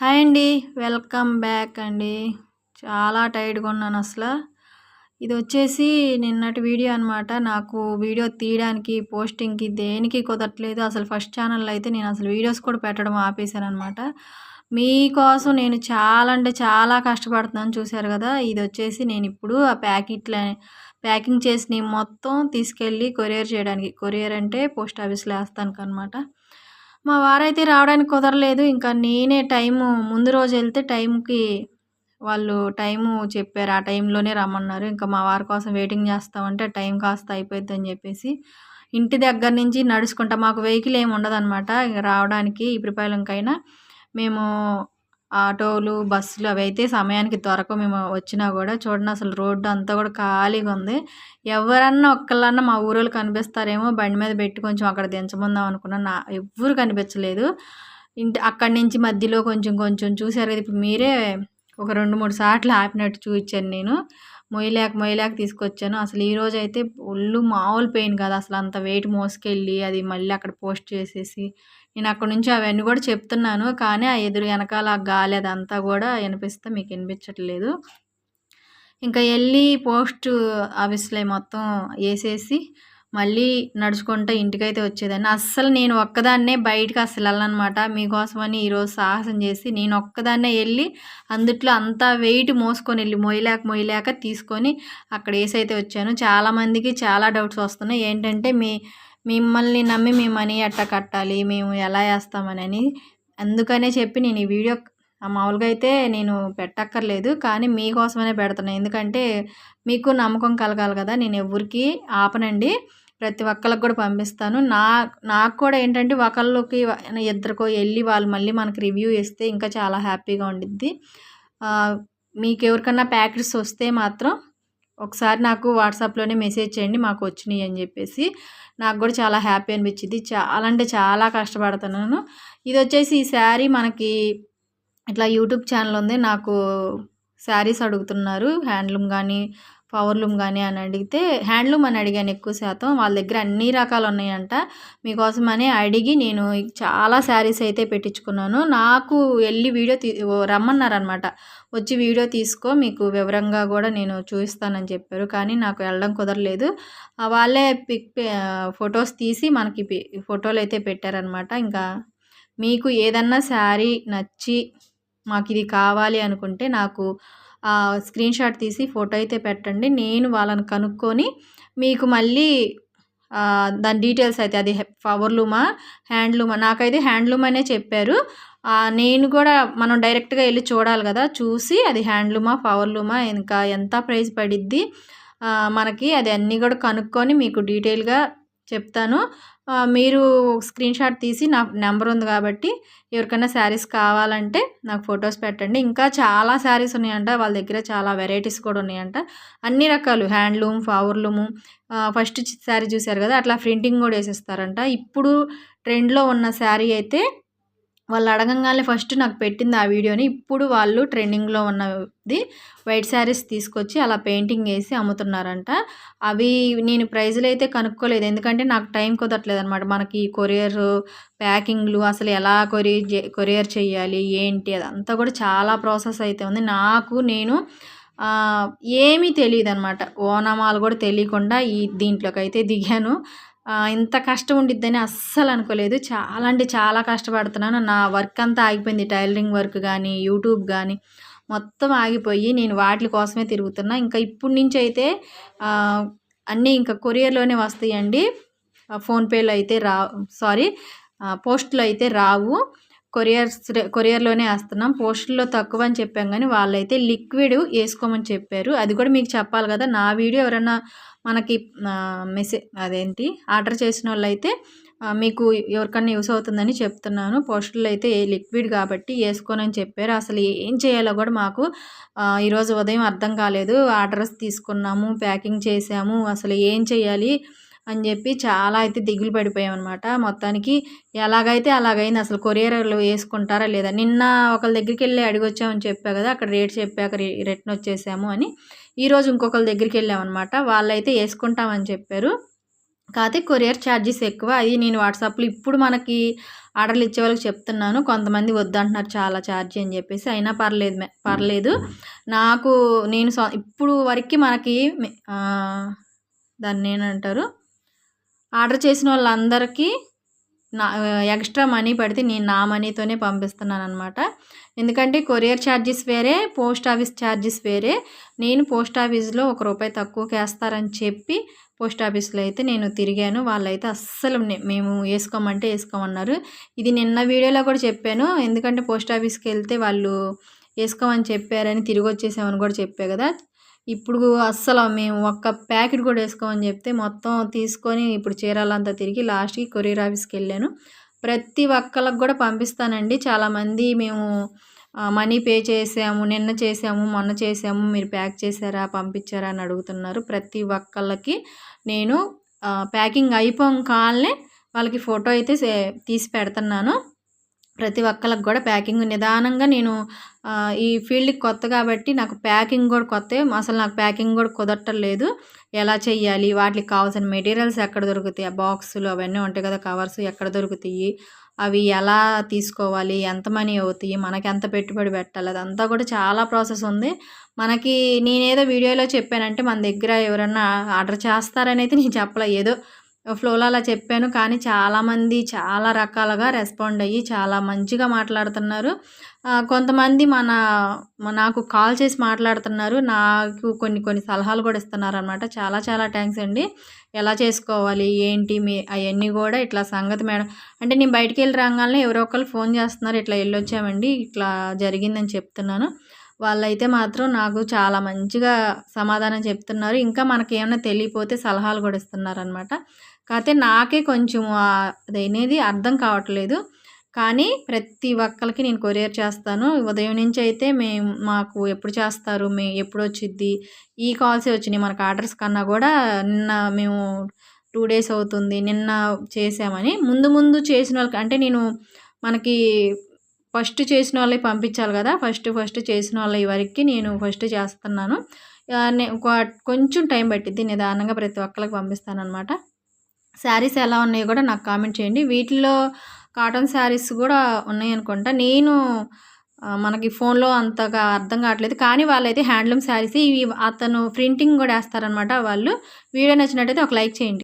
Hi అండి. Welcome back అండి. చాలా టైర్డ్గా ఉన్నాను అసలు. ఇది వచ్చేసి నిన్నటి వీడియో అనమాట నాకు వీడియో తీయడానికి పోస్టింగ్కి దేనికి కుదరట్లేదు. అసలు ఫస్ట్ ఛానల్లో అయితే నేను అసలు వీడియోస్ కూడా పెట్టడం ఆపేశాను అనమాట మీకోసం నేను చాలా అంటే చాలా కష్టపడుతున్నాను చూశారు కదా. ఇది వచ్చేసి నేను ఇప్పుడు ఆ ప్యాకెట్ల ప్యాకింగ్ చేసి మొత్తం తీసుకెళ్ళి కొరియర్ చేయడానికి. కొరియర్ అంటే పోస్ట్ ఆఫీస్లో వేస్తాను అనమాట మా వారైతే రావడానికి కుదరలేదు. ఇంకా నేనే టైము ముందు రోజు వెళ్తే టైంకి వాళ్ళు టైము చెప్పారు. ఆ టైంలోనే రమ్మన్నారు. ఇంకా మా వారి కోసం వెయిటింగ్ చేస్తామంటే టైం కాస్త అయిపోద్ది అని చెప్పేసి ఇంటి దగ్గర నుంచి నడుచుకుంటా. మాకు వెహికల్ ఏమి ఉండదన్నమాట. రావడానికి ఇప్పుడుపాలెంకైనా మేము ఆటోలు బస్సులు అవి అయితే సమయానికి దొరకవు. మేము వచ్చినా కూడా చూడండి అసలు రోడ్డు అంతా కూడా ఖాళీగా ఉంది. ఎవరన్నా ఒక్కళ్ళన్నా మా ఊరోళ్ళు కనిపిస్తారేమో బండి మీద పెట్టి కొంచెం అక్కడ దించముందాం అనుకున్నా. నా ఎవ్వరు కనిపించలేదు. ఇంటి అక్కడి నుంచి మధ్యలో కొంచెం కొంచెం చూసారు కదా ఇప్పుడు మీరే ఒక రెండు మూడు సార్లు ఆపినట్టు చూపించాను నేను. మొయ్యలేక మొయ్యలేక తీసుకొచ్చాను. అసలు ఈరోజు అయితే ఒళ్ళు మామూలు పెయిన్ కదా. అసలు అంత వెయిట్ మోసుకెళ్ళి అది మళ్ళీ అక్కడ పోస్ట్ చేసేసి నేను అక్కడ నుంచి అవన్నీ కూడా చెప్తున్నాను. కానీ ఆ ఎదురు వెనకాల గాలి అదంతా కూడా వినిపిస్తే మీకు వినిపించట్లేదు. ఇంకా వెళ్ళి పోస్ట్ ఆఫీస్లో మొత్తం వేసేసి మళ్ళీ నడుచుకుంటూ ఇంటికైతే వచ్చేదాన్ని. అస్సలు నేను ఒక్కదాన్నే బయటకు అస్సలు వెళ్ళనమాట మీకోసమని ఈరోజు సాహసం చేసి నేను ఒక్కదాన్నే వెళ్ళి అందుట్లో అంతా వెయిట్ మోసుకొని వెళ్ళి మొయ్యలేక మొయ్యలేక తీసుకొని అక్కడ వేసైతే వచ్చాను. చాలామందికి చాలా డౌట్స్ వస్తున్నాయి. ఏంటంటే మీ మిమ్మల్ని నమ్మి మీ మనీ ఎట్ట కట్టాలి? మేము ఎలా వేస్తామని అందుకనే చెప్పి నేను ఈ వీడియో మామూలుగా అయితే నేను పెట్టక్కర్లేదు. కానీ మీకోసమనే పెడుతున్నాను ఎందుకంటే మీకు నమ్మకం కలగాలి కదా. నేను ఎవరికి ఆపనండి. ప్రతి ఒక్కరికి కూడా పంపిస్తాను. నా నాకు కూడా ఏంటంటే ఒకళ్ళకి ఇద్దరికో వెళ్ళి వాళ్ళు మళ్ళీ మనకి రివ్యూ ఇస్తే ఇంకా చాలా హ్యాపీగా ఉండిద్ది. మీకు ఎవరికన్నా ప్యాకెట్స్ వస్తే మాత్రం ఒకసారి నాకు వాట్సాప్లోనే మెసేజ్ చేయండి మాకు వచ్చినాయి అని చెప్పేసి. నాకు కూడా చాలా హ్యాపీ అనిపించింది చాలా అంటే చాలా కష్టపడుతున్నాను. ఇది వచ్చేసి ఈ శారీ మనకి ఇట్లా యూట్యూబ్ ఛానల్ ఉంది. నాకు శారీస్ అడుగుతున్నారు. హ్యాండ్లూమ్ కానీ పవర్లూమ్ కానీ అని అడిగితే హ్యాండ్లూమ్ అని అడిగాను ఎక్కువ శాతం. వాళ్ళ దగ్గర అన్ని రకాలు ఉన్నాయంట. మీకోసమని అడిగి నేను చాలా శారీస్ అయితే పెట్టించుకున్నాను. నాకు వెళ్ళి వీడియో తీ రమ్మన్నారనమాట వచ్చి వీడియో తీసుకో మీకు వివరంగా కూడా నేను చూపిస్తానని చెప్పారు. కానీ నాకు వెళ్ళడం కుదరలేదు. వాళ్ళే పిక్ ఫొటోస్ తీసి మనకి ఫోటోలు అయితే పెట్టారనమాట ఇంకా మీకు ఏదన్నా శారీ నచ్చి మాకు ఇది కావాలి అనుకుంటే నాకు స్క్రీన్ షాట్ తీసి ఫోటో అయితే పెట్టండి. నేను వాళ్ళని కనుక్కొని మీకు మళ్ళీ దాని డీటెయిల్స్ అయితే అది పవర్లూమా హ్యాండ్లూమా నాకైతే హ్యాండ్లూమ్ అనే చెప్పారు. నేను కూడా మనం డైరెక్ట్గా వెళ్ళి చూడాలి కదా చూసి అది హ్యాండ్లూమా పవర్లూమా ఇంకా ఎంత ప్రైస్ పడిద్ది? మనకి అది అన్నీ కూడా కనుక్కొని మీకు డీటెయిల్గా చెప్తాను. మీరు స్క్రీన్ షాట్ తీసి నా నెంబర్ ఉంది కాబట్టి ఎవరికైనా శారీస్ కావాలంటే నాకు ఫొటోస్ పెట్టండి. ఇంకా చాలా శారీస్ ఉన్నాయంట. వాళ్ళ దగ్గర చాలా వెరైటీస్ కూడా ఉన్నాయంట. అన్ని రకాలు. హ్యాండ్లూమ్ ఫవర్లూము ఫస్ట్ శారీ చూశారు కదా అట్లా ప్రింటింగ్ కూడా వేసేస్తారంట. ఇప్పుడు ట్రెండ్లో ఉన్న శారీ అయితే వాళ్ళు అడగంగానే ఫస్ట్ నాకు పెట్టింది ఆ వీడియోని. ఇప్పుడు వాళ్ళు ట్రెండింగ్లో ఉన్నది వైట్ శారీస్ తీసుకొచ్చి అలా పెయింటింగ్ వేసి అమ్ముతున్నారంట. అవి నేను ప్రైజులు అయితే కనుక్కోలేదు. ఎందుకంటే నాకు టైం కుదరట్లేదు అనమాట మనకి కొరియర్ ప్యాకింగ్లు అసలు ఎలా కొరియర్ కొరియర్ చేయాలి ఏంటి అదంతా కూడా చాలా ప్రాసెస్ అయితే ఉంది. నాకు నేను ఏమీ తెలియదు అనమాట ఓనమాలు కూడా తెలియకుండా ఈ దీంట్లోకి అయితే దిగాను. ఇంత కష్టం ఉండిద్దని అస్సలు అనుకోలేదు. చాలా అంటే చాలా కష్టపడుతున్నాను. నా వర్క్ అంతా ఆగిపోయింది. టైలరింగ్ వర్క్ కానీ యూట్యూబ్ కానీ మొత్తం ఆగిపోయి నేను వాటి కోసమే తిరుగుతున్నా. ఇంకా ఇప్పటి నుంచి అయితే అన్నీ ఇంకా కొరియర్లోనే వస్తాయండి. ఫోన్పేలో అయితే రా సారీ పోస్ట్లో అయితే రావు. కొరియర్స్ కొరియర్లోనే వేస్తున్నాం. పోస్టుల్లో తక్కువ అని చెప్పాం కానీ వాళ్ళైతే లిక్విడ్ వేసుకోమని చెప్పారు. అది కూడా మీకు చెప్పాలి కదా. నా వీడియో ఎవరైనా మనకి మెసేజ్ అదేంటి ఆర్డర్ చేసిన వాళ్ళైతే మీకు ఎవరికన్నా యూస్ అవుతుందని చెప్తున్నాను. పోస్టుల్లో అయితే లిక్విడ్ కాబట్టి వేసుకోనని చెప్పారు. అసలు ఏం చేయాలో కూడా మాకు ఈరోజు ఉదయం అర్థం కాలేదు. ఆర్డర్స్ తీసుకున్నాము ప్యాకింగ్ చేసాము. అసలు ఏం చేయాలి? అని చెప్పి చాలా అయితే దిగులు పడిపోయామన్నమాట. మొత్తానికి ఎలాగైతే అలాగైంది అసలు కొరియర్లు వేసుకుంటారా లేదా? నిన్న ఒకరి దగ్గరికి వెళ్ళి అడిగొచ్చామని చెప్పా కదా అక్కడ రేట్ చెప్పాక రిటర్న్ వచ్చేసాము అని. ఈరోజు ఇంకొకరి దగ్గరికి వెళ్ళామన్నమాట. వాళ్ళైతే వేసుకుంటామని చెప్పారు. కాకపోతే కొరియర్ ఛార్జెస్ ఎక్కువ. అది నేను వాట్సాప్లో ఇప్పుడు మనకి ఆర్డర్లు ఇచ్చే వాళ్ళకి చెప్తున్నాను. కొంతమంది వద్దంటున్నారు చాలా ఛార్జీ అని చెప్పేసి. అయినా పర్లేదు పర్లేదు. నాకు నేను ఇప్పుడు వరకు మనకి దాన్ని ఏంటంటారు ఆర్డర్ చేసిన వాళ్ళందరికీ నా ఎక్స్ట్రా మనీ పడితే నేను నా మనీతోనే పంపిస్తున్నాను అనమాట ఎందుకంటే కొరియర్ ఛార్జెస్ వేరే పోస్ట్ ఆఫీస్ ఛార్జెస్ వేరే. నేను పోస్ట్ ఆఫీస్లో ఒక రూపాయి తక్కువకి వేస్తారని చెప్పి పోస్ట్ ఆఫీస్లో అయితే నేను తిరిగాను. వాళ్ళైతే అస్సలు మేము వేసుకోమంటే వేసుకోమన్నారు. ఇది నిన్న వీడియోలో కూడా చెప్పాను. ఎందుకంటే పోస్ట్ ఆఫీస్కి వెళ్తే వాళ్ళు వేసుకోమని చెప్పారని తిరిగి వచ్చేసామని కూడా చెప్పా కదా. ఇప్పుడు అస్సలు మేము ఒక్క ప్యాకెట్ కూడా వేసుకోమని చెప్తే మొత్తం తీసుకొని ఇప్పుడు చీరాలంతా తిరిగి లాస్ట్కి కొరియర్ ఆఫీస్కి వెళ్ళాను. ప్రతి ఒక్కళ్ళకి కూడా పంపిస్తానండి. చాలామంది మేము మనీ పే చేసాము నిన్న చేసాము మొన్న చేసాము మీరు ప్యాక్ చేశారా పంపించారా అని అడుగుతున్నారు. ప్రతి ఒక్కళ్ళకి నేను ప్యాకింగ్ ప్యాకింగ్ అయిపోగానే వాళ్ళకి ఫోటో అయితే తీసి పెడుతున్నాను. ప్రతి ఒక్కళ్ళకి కూడా ప్యాకింగ్ నిదానంగా నేను ఈ ఫీల్డ్కి కొత్త కాబట్టి నాకు ప్యాకింగ్ కూడా కొత్త అసలు నాకు ప్యాకింగ్ కూడా కుదరట్లేదు. ఎలా చేయాలి వాటికి కావాల్సిన మెటీరియల్స్ ఎక్కడ దొరుకుతాయి? ఆ బాక్సులు అవన్నీ ఉంటాయి కదా కవర్స్ ఎక్కడ దొరుకుతాయి? అవి ఎలా తీసుకోవాలి? ఎంత మనీ అవుతాయి? మనకి ఎంత పెట్టుబడి పెట్టాలి? అదంతా కూడా చాలా ప్రాసెస్ ఉంది. మనకి నేనేదో వీడియోలో చెప్పానంటే మన దగ్గర ఎవరన్నా ఆర్డర్ చేస్తారని అయితే నేను చెప్పలే ఏదో ఫ్లోలో అలా చెప్పాను కానీ చాలామంది చాలా రకాలుగా రెస్పాండ్ అయ్యి చాలా మంచిగా మాట్లాడుతున్నారు. కొంతమంది మన నాకు కాల్ చేసి మాట్లాడుతున్నారు నాకు కొన్ని కొన్ని సలహాలు కూడా ఇస్తున్నారు అనమాట చాలా చాలా థ్యాంక్స్ అండి. ఎలా చేసుకోవాలి ఏంటి మీ అవన్నీ కూడా ఇట్లా సంగతి మేడం. అంటే నేను బయటికి వెళ్ళి రాగానే ఎవరో ఒకరు ఫోన్ చేస్తున్నారు ఇట్లా వెళ్ళొచ్చామండి ఇట్లా జరిగిందని చెప్తున్నాను. వాళ్ళైతే మాత్రం నాకు చాలా మంచిగా సమాధానం చెప్తున్నారు. ఇంకా మనకి ఏమైనా తెలియపోతే సలహాలు కూడా ఇస్తున్నారు అనమాట కాకపోతే నాకే కొంచెం అది అదనేది అర్థం కావట్లేదు. కానీ ప్రతి ఒక్కరికి నేను కొరియర్ చేస్తాను. ఉదయం నుంచి అయితే మేము మాకు ఎప్పుడు చేస్తారు మే ఎప్పుడు వచ్చిద్ది ఈ కాల్సే వచ్చినాయి. మనకు ఆర్డర్స్ కన్నా కూడా నిన్న మేము టూ డేస్ అవుతుంది నిన్న చేసామని. ముందు ముందు చేసిన వాళ్ళకి అంటే నేను మనకి ఫస్ట్ చేసిన వాళ్ళకి పంపించాలి కదా. ఫస్ట్ ఫస్ట్ చేసిన వాళ్ళ వరకు నేను ఫస్ట్ చేస్తున్నాను. కొంచెం టైం పట్టిద్ది. నిదానంగా ప్రతి ఒక్కరికి పంపిస్తాను అనమాట శారీస్ ఎలా ఉన్నాయో కూడా నాకు కామెంట్ చేయండి. వీటిలో కాటన్ శారీస్ కూడా ఉన్నాయనుకుంటా. నేను మనకి ఫోన్లో అంతగా అర్థం కావట్లేదు. కానీ వాళ్ళైతే హ్యాండ్లూమ్ శారీస్. ఇవి అతను ప్రింటింగ్ కూడా వేస్తారనమాట వాళ్ళు. వీడియో నచ్చినట్టయితే ఒక లైక్ చేయండి.